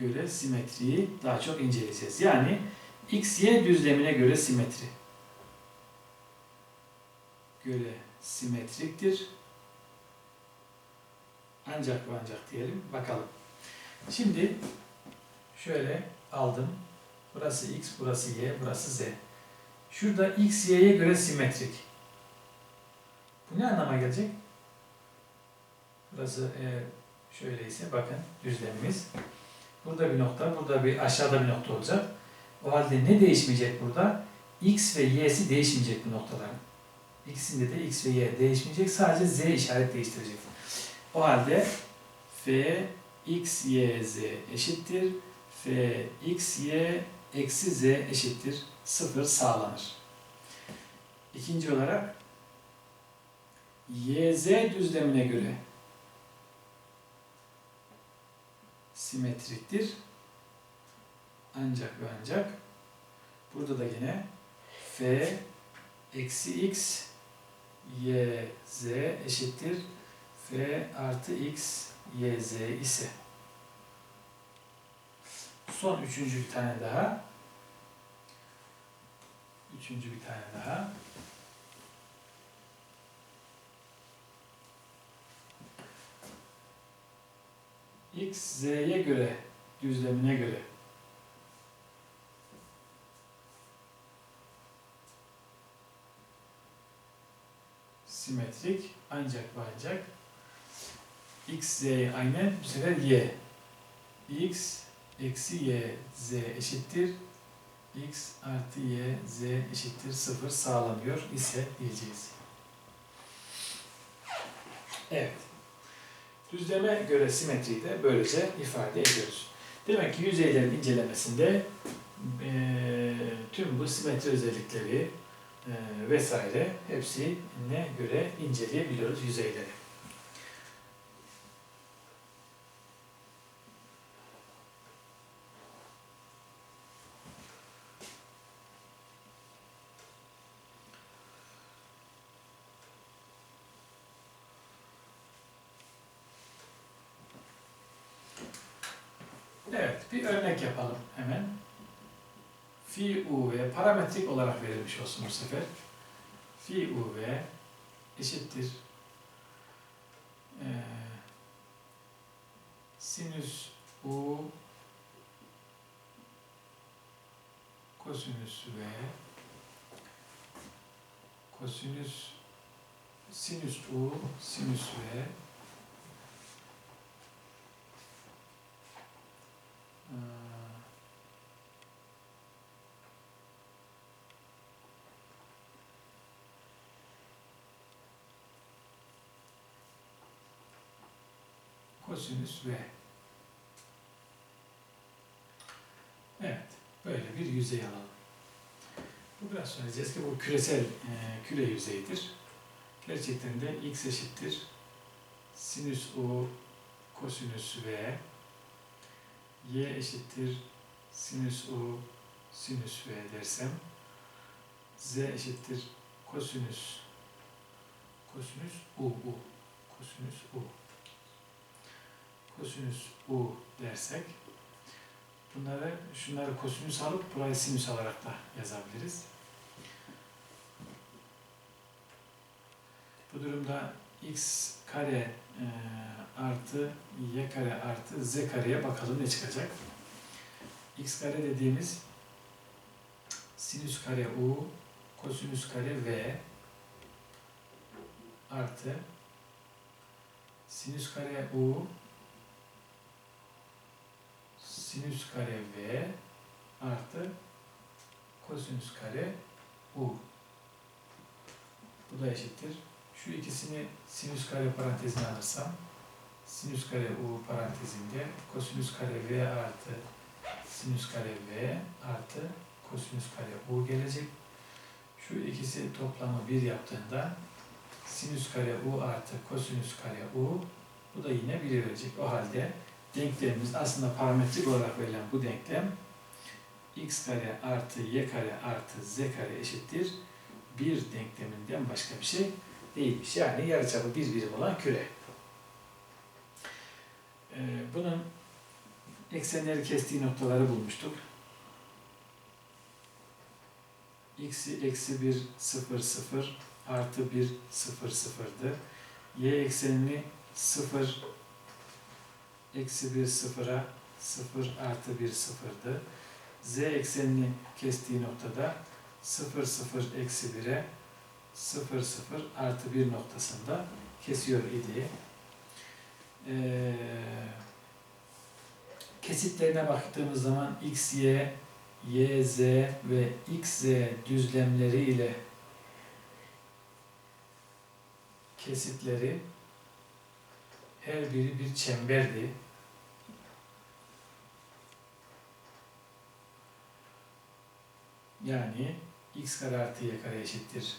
göre simetriyi daha çok inceleyeceğiz. Yani x, y düzlemine göre simetri. Göre simetriktir. Ancak ve ancak diyelim. Bakalım. Şimdi şöyle aldım. Burası x, burası y, burası z. Şurada x, y'ye göre simetrik. Bu ne anlama gelecek? Burası eğer şöyleyse bakın düzlemimiz. Burada bir nokta, burada bir aşağıda bir nokta olacak. O halde ne değişmeyecek burada? X ve Y'si değişmeyecek bu noktaların. İkisinde de X ve Y değişmeyecek. Sadece Z işaret değiştirecek. O halde F X, Y, Z eşittir. F X, Y eksi Z eşittir. Sıfır sağlanır. İkinci olarak YZ düzlemine göre simetriktir. Ancak ve ancak burada da yine f eksi x y z eşittir. f artı x y z ise. Son üçüncü bir tane daha. Üçüncü bir tane daha x z'ye göre düzlemine göre simetrik ancak ve ancak x z aynı bu sefer y x eksi y z eşittir x artı y z eşittir 0 sağlanıyor ise diyeceğiz. Evet. Düzleme göre simetriyi de böylece ifade ediyoruz. Demek ki yüzeylerin incelemesinde eee, tüm bu simetri özellikleri eee, vesaire hepsine göre inceleyebiliyoruz yüzeyleri. Evet, bir örnek yapalım hemen. Fi UV parametrik olarak verilmiş olsun bu sefer. Fi UV eşittir eee sinüs U kosinüs V kosinüs sinüs U sinüs V Kosinüs V. Evet, böyle bir yüzey alalım. Bu biraz sonra ki bu küresel e, küre yüzeyidir. Gerçekten de x eşittir sinüs u kosinüs v y eşittir sinüs u sinüs v dersem z eşittir kosinüs kosinüs u u kosinüs u kosinüs u dersek bunları şunları kosinüs alıp burayı sinüs alarak da yazabiliriz. Bu durumda x kare e, artı y kare artı z kareye bakalım ne çıkacak. x kare dediğimiz sinüs kare u kosinüs kare v artı sinüs kare u sinüs kare v artı kosinüs kare u. Bu da eşittir. Şu ikisini sinüs kare parantezine alırsam sinüs kare u parantezinde kosinüs kare v artı sinüs kare v artı kosinüs kare u gelecek. Şu ikisi toplamı 1 yaptığında sinüs kare u artı kosinüs kare u bu da yine 1 verecek. O halde denklemimiz aslında parametrik olarak verilen bu denklem x kare artı y kare artı z kare eşittir bir denkleminden başka bir şey değilmiş. Yani yarıçapı bir birim olan küre. Ee, bunun eksenleri kestiği noktaları bulmuştuk. x'i eksi 1, 0, 0 artı 1, 0, 0'dı. Y eksenini 0, eksi 1, 0'a 0 artı 1, 0'dı. Z eksenini kestiği noktada 0, 0, eksi 1'e 0, 0 artı 1 noktasında kesiyor idi. Ee, kesitlerine baktığımız zaman x, y, y, z ve x, z düzlemleri ile kesitleri her biri bir çemberdi. Yani x kare artı y kare eşittir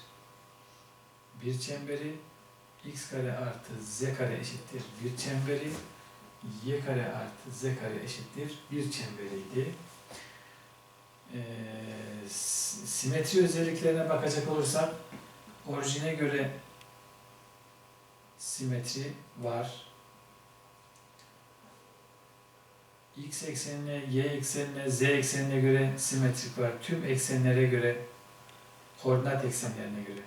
bir çemberi, x kare artı z kare eşittir bir çemberi, y kare artı z kare eşittir bir çemberiydi. Ee, simetri özelliklerine bakacak olursak orijine göre simetri var. X eksenine, Y eksenine, Z eksenine göre simetrik var. Tüm eksenlere göre, koordinat eksenlerine göre.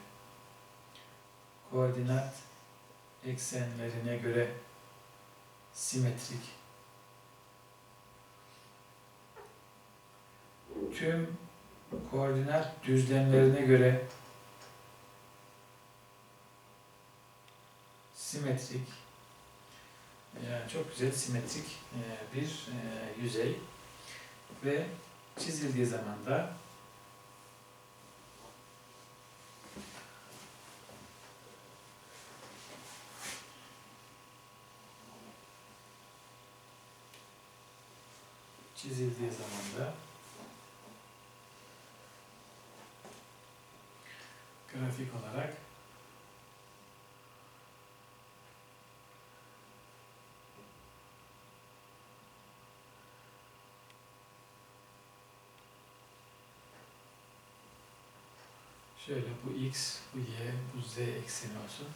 Koordinat eksenlerine göre simetrik. Tüm koordinat düzlemlerine göre simetrik. Yani çok güzel simetrik e, bir e, yüzey ve çizildiği zaman da çizildiği zaman da grafik olarak Şöyle bu x, bu y, bu z ekseni olsun.